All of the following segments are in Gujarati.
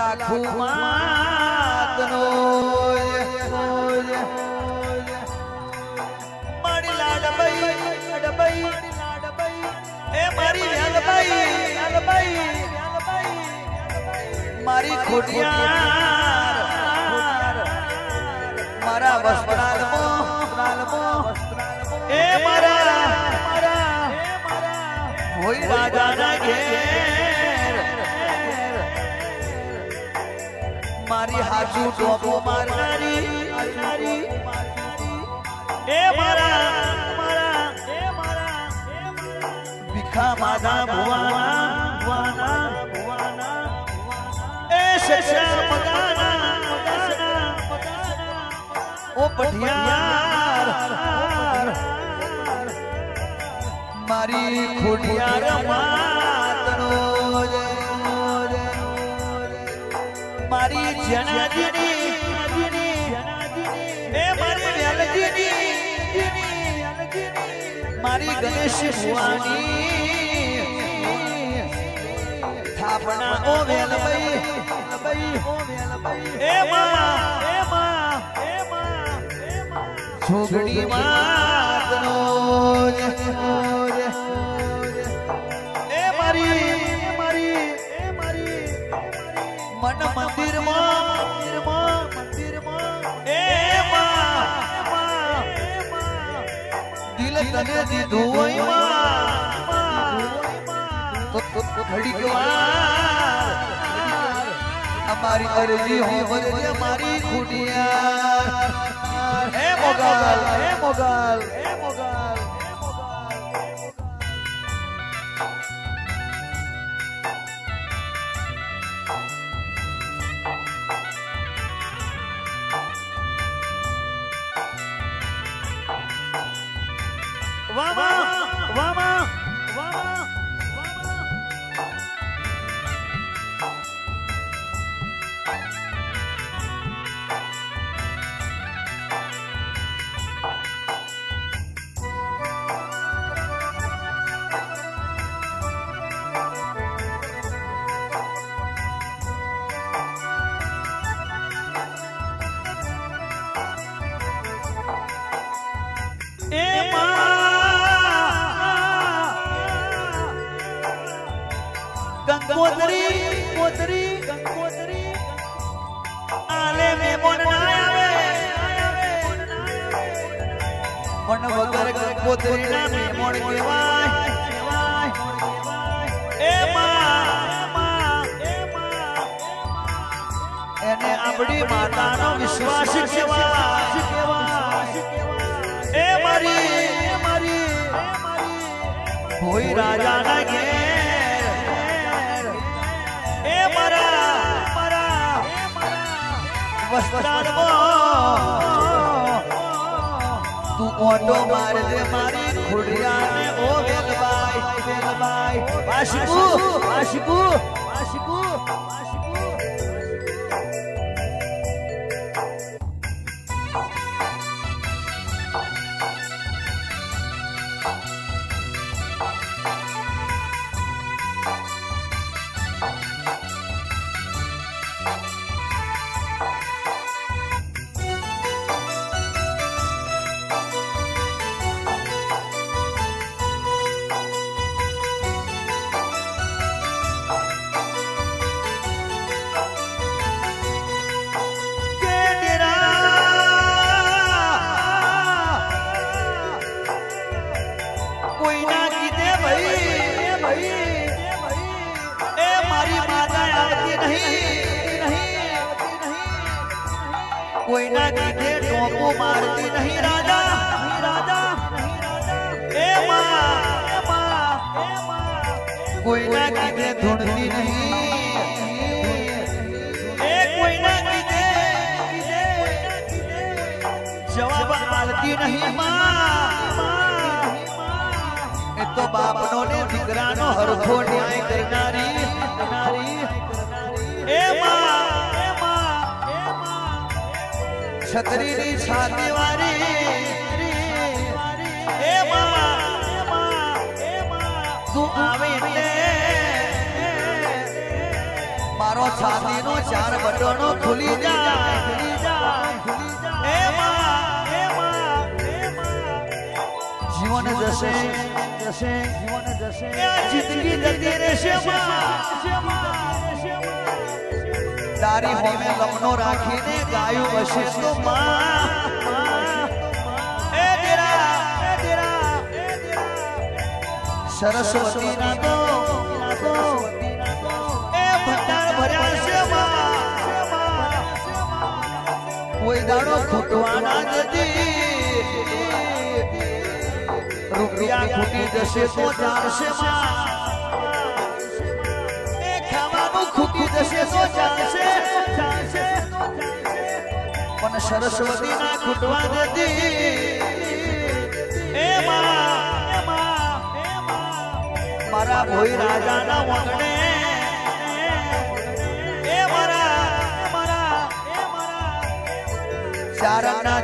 લાખું માતનો મારી લાડબાઈ લાડબાઈ એ મારી વ્યાલબાઈ વ્યાલબાઈ મારી ખોડિયાર મારા વસ્ત્રાલમો એ મારા મારા હોય રાજાના ઘેર મારી હાજુ ટોપો મારનારી એ મારા મારા એ મારા ભીખા માધા ભુવાના ભુવાના ભુવાના એ શશા મગાના મગાના ઓ પઢિયાર મારી ખોડિયાર માતનો મારી જનાજીની એ મારી વેલજીની મારી ગણેશ ભુવાની. થાપણા ઓ વેલભાઈ. એ માં એ માં એ માં છોગડી માતનો તને દીધું હોય અમારી અરજી હોય મારી ખુટિયા હે મોગલ હે મોગલ ગંગોત્રી ગંગોત્રી ગંગોત્રી આલે મે મન ના આવે મન વગર ગંગોત્રી ના મે મન કહેવાય એ માં એ માં એને આપણી માતાનો વિશ્વાસ કહેવાય એ મારી એ મારી ભોઈ રાજાના ઘેર તું ઓટો મારજે મારી ખુડિયાને ઓ કોઈ ના કીધે ટોપો મારતી નહીં રાજા નહીં રાજા એ માં એ માં એ માં કોઈ ના કીધે ધૂણતી નહીં એ કોઈ ના કીધે જવાબ આલતી નહીં માં એ તો બાપનો ને દીકરાનો હરખો ન્યાય કરનારી કરનારી એ માં છત્રીની છાતી વારી. એ તું આવીને. મારો છાતીનો ચાર બટનો ખુલી જાય જીવન જશે જશે જીવન જશે. જિંદગી જતી રહેશે તારી હોમે લમનો રાખીને ગાયું હશે તો સરસ્વતી ના તો, એ ભંડાર ભર્યા છે કોઈ દાડો ખૂટવાના નથી. રૂપિયા ખૂટી જશે તો ચાલશે માં. ખાવાનું ખૂટી જશે તો ચાલશે પણ સરસ્વતી ના ખૂટવા નથી એ માં માં માં મારા ભોઈ રાજા ના વગણે એ મારા એ મારા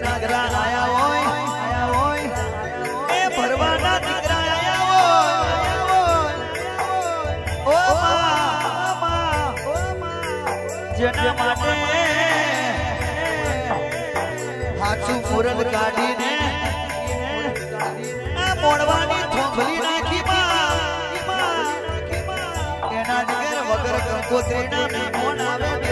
દીકરા આયા હોય મુરલ કાઢીને આ મોડવાની થોભલી નાખી માં એના વગર કંકોત્રીના મહેમાન આવે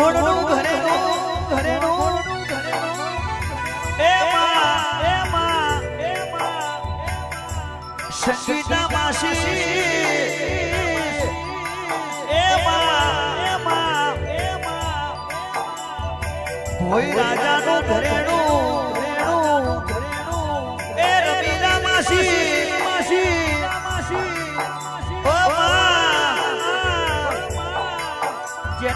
ગોગોળનું ઘરેનું ઘરેનું એ માં એ માં એ માં સંગીતા માસી રાજાનું ઘરેણું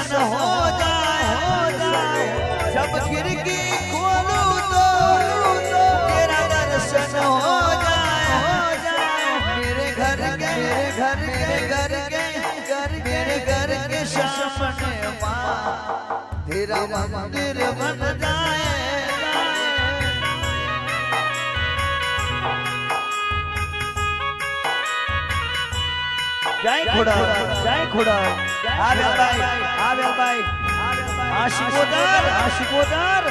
दर्शन हो जाए जब खिड़की खोलो तो तेरा दर्शन हो जाए। मेरे घर के, मेरे घर मेरे घर के, घर मेरे घर के शाम तेरा मंदिर बन जाए। जय खोडा जय खोडा। हा व्यवसाय हा व्यवसाय हा शिकोदार हा शिकोदार